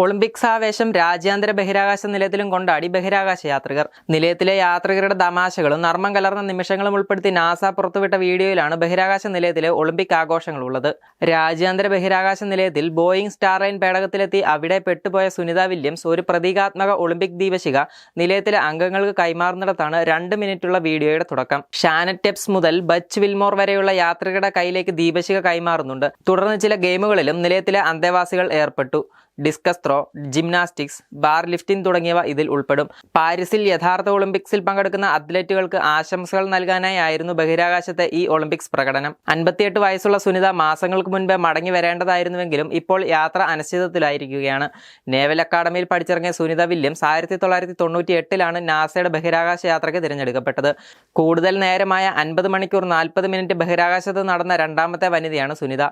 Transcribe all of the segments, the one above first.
Olympics ആവേശം രാജ്യാന്തര ബഹിരാകാശ നിലയത്തിലും കൊണ്ടാടി ബഹിരാകാശ യാത്രികർ. നിലയത്തിലെ യാത്രികരുടെ തമാശകളും നർമ്മം കലർന്ന നിമിഷങ്ങളും ഉൾപ്പെടുത്തി നാസ പുറത്തുവിട്ട വീഡിയോയിലാണ് ബഹിരാകാശ നിലയത്തിലെ ഒളിമ്പിക് ആഘോഷങ്ങൾ ഉള്ളത് രാജ്യാന്തര ബഹിരാകാശ നിലയത്തിൽ ബോയിങ് സ്റ്റാർലൈൻ പേടകത്തിലെത്തി അവിടെ പെട്ടുപോയ സുനിത വില്യംസ് ഒരു പ്രതീകാത്മക ഒളിമ്പിക് ദീപശിക നിലയത്തിലെ അംഗങ്ങൾക്ക് കൈമാറുന്നിടത്താണ് രണ്ട് മിനിറ്റുള്ള വീഡിയോയുടെ തുടക്കം. ഷാനറ്റ് ടെപ്സ് മുതൽ ബച്ച് വിൽമോർ വരെയുള്ള യാത്രികരുടെ കയ്യിലേക്ക് ദീപശിക കൈമാറുന്നുണ്ട്. തുടർന്ന് ചില ഗെയിമുകളിലും നിലയത്തിലെ അന്തേവാസികൾ ഏർപ്പെട്ടു. Discus throw gymnastics bar lifting തുടങ്ങിയവ ഇതിൽ ഉൾപ്പെടും. പാരീസിൽ യഥാർത്ഥ ഒളിമ്പിക്സിൽ പങ്കെടുക്കുന്ന അത്ലറ്റുകൾക്ക് ആശംസകൾ നൽകാനായി ആയിരുന്നു ബഹിരാകാശത്തെ ഈ ഒളിമ്പിക്സ് പ്രകടനം. അൻപത്തിയെട്ട് വയസ്സുള്ള സുനിത മാസങ്ങൾക്ക് മുൻപേ മടങ്ങി വരേണ്ടതായിരുന്നുവെങ്കിലും ഇപ്പോൾ യാത്ര അനിശ്ചിതത്തിലായിരിക്കുകയാണ്. നേവൽ അക്കാദമിയിൽ പഠിച്ചിറങ്ങിയ സുനിത വില്യംസ് ആയിരത്തി തൊള്ളായിരത്തി തൊണ്ണൂറ്റി എട്ടിലാണ് നാസയുടെ ബഹിരാകാശ യാത്രയ്ക്ക് തിരഞ്ഞെടുക്കപ്പെട്ടത്. കൂടുതൽ നേരമായ അൻപത് മണിക്കൂർ നാൽപ്പത് മിനിറ്റ് ബഹിരാകാശത്ത് നടന്ന രണ്ടാമത്തെ വനിതയാണ് സുനിത.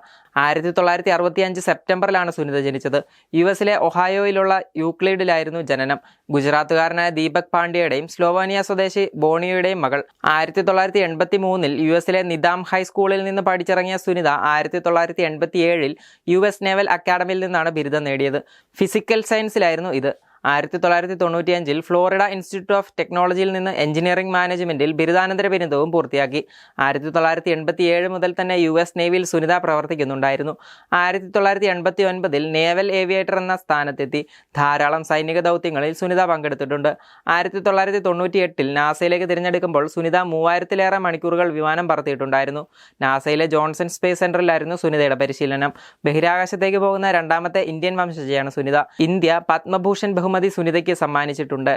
ആയിരത്തി തൊള്ളായിരത്തി അറുപത്തി അഞ്ച് സെപ്റ്റംബറിലാണ് സുനിത ജനിച്ചത്. യു എസിലെ ഒഹായോയിലുള്ള യൂക്ലിഡിലായിരുന്നു ജനനം. ഗുജറാത്തുകാരനായ ദീപക് പാണ്ഡ്യയുടെയും സ്ലോവാനിയ സ്വദേശി ബോണിയയുടെയും മകൾ. ആയിരത്തി തൊള്ളായിരത്തി എൺപത്തി മൂന്നിൽ യു എസിലെ നിദാം ഹൈസ്കൂളിൽ നിന്ന് പഠിച്ചിറങ്ങിയ സുനിത ആയിരത്തി തൊള്ളായിരത്തി എൺപത്തി ഏഴിൽ യു എസ് നേവൽ അക്കാഡമിയിൽ നിന്നാണ് ബിരുദം നേടിയത്. ഫിസിക്കൽ സയൻസിലായിരുന്നു ഇത്. ആയിരത്തി തൊള്ളായിരത്തി തൊണ്ണൂറ്റിയഞ്ചിൽ ഫ്ലോറിഡ ഇൻസ്റ്റിറ്റ്യൂട്ട് ഓഫ് ടെക്നോളജിയിൽ നിന്ന് എഞ്ചിനീയറിംഗ് മാനേജ്മെന്റിൽ ബിരുദാനന്തര ബിരുദവും പൂർത്തിയാക്കി. ആയിരത്തി തൊള്ളായിരത്തി എൺപത്തി ഏഴ് മുതൽ തന്നെ യു എസ് നേവിയിൽ സുനിത പ്രവർത്തിക്കുന്നുണ്ടായിരുന്നു. ആയിരത്തി തൊള്ളായിരത്തി എൺപത്തി ഒൻപതിൽ നേവൽ ഏവിയേറ്റർ എന്ന സ്ഥാനത്തെത്തി. ധാരാളം സൈനിക ദൗത്യങ്ങളിൽ സുനിത പങ്കെടുത്തിട്ടുണ്ട്. ആയിരത്തി തൊള്ളായിരത്തി തൊണ്ണൂറ്റി എട്ടിൽ നാസയിലേക്ക് തിരഞ്ഞെടുക്കുമ്പോൾ സുനിത മൂവായിരത്തിലേറെ മണിക്കൂറുകൾ വിമാനം പറത്തിയിട്ടുണ്ടായിരുന്നു. നാസയിലെ ജോൺസൺ സ്പേസ് സെന്ററിലായിരുന്നു സുനിതയുടെ പരിശീലനം. ബഹിരാകാശത്തേക്ക് പോകുന്ന രണ്ടാമത്തെ ഇന്ത്യൻ വംശജയാണ് സുനിത. ഇന്ത്യ പത്മഭൂഷൺ ബഹുമതി സുനിതയ്ക്ക് സമ്മാനിച്ചിട്ടുണ്ട്.